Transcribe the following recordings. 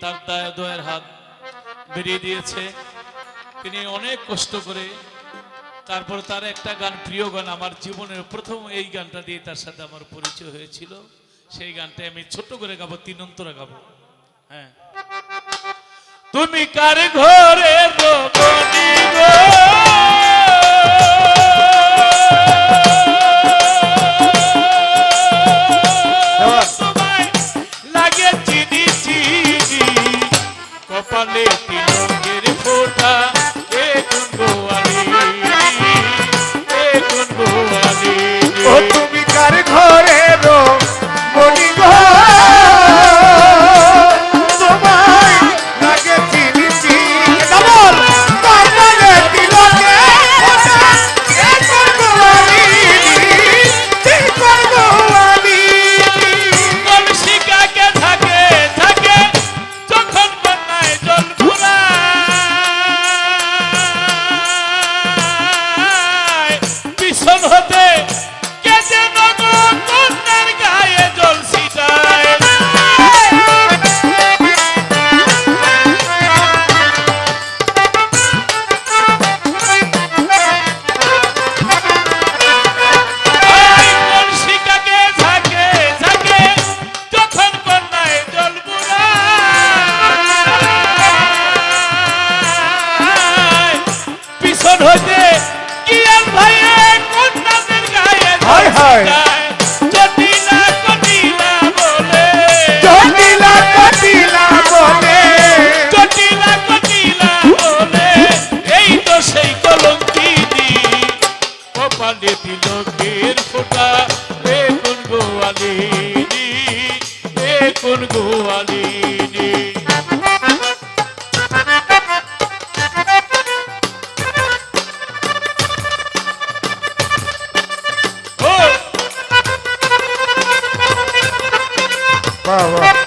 তার দায় দয়ের হাত বেরিয়ে দিয়েছে। তিনি অনেক কষ্ট করে তারপর তার একটা গান, প্রিয় গান আমার জীবনের প্রথম এই গানটা দিয়ে তার সাথে আমার পরিচয় হয়েছিল। সেই গানটা আমি ছোট করে গাবো, তিন অন্তরে গাবো। হ্যাঁ। তুমি কার ঘরে তিলকের ফোটা জয় জটিলা কটিলা বলে। জটিলা কটিলা বলে। জটিলা কটিলা বলে। এই তো সেই কলঙ্কিনি। কপালে তিলকের ফোঁটা। রে কোন গোয়ালি রে কোন গোয়ালি Wow.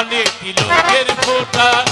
কপালে তিলকের ফোঁটা।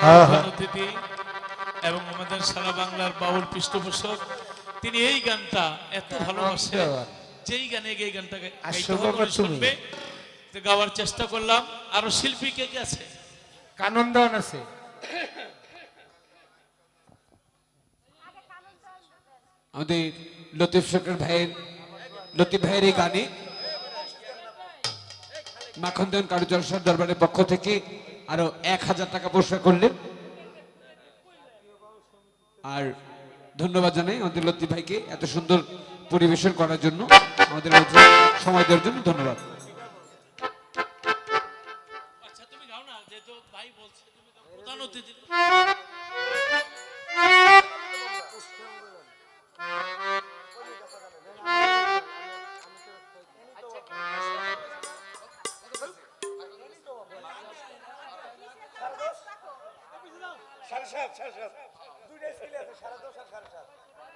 অতিথি এবং আমাদের সারা বাংলার বাউল পৃষ্ঠপোষক তিনি এই গানটা এত ভালোবাসেন ধন্যবাদ। যেই গানে এই গানটা গাই- আর গাইতে শুভ হবে, উনি করছ তুমি। শুনবে। গাওয়ার চেষ্টা করলাম আরও শিল্পী কে কে আছে কানন্দন আছে আমাদের লতিফ সরকার ভাইয়ের লতিফ ভাইয়ের এই গানে মাখন দেন কারু দরবারের পক্ষ থেকে আরও এক হাজার টাকা পুরস্কার করলেন। আর ধন্যবাদ জানাই আমাদের লতি ভাইকে এত সুন্দর পরিবেশন করার জন্য। আমাদের সময় দেওয়ার জন্য ধন্যবাদ। আচ্ছা তুমি গাও না, যেহেতু ভাই বলছে, তুমি প্রধান অতিথি।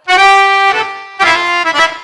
Hello hello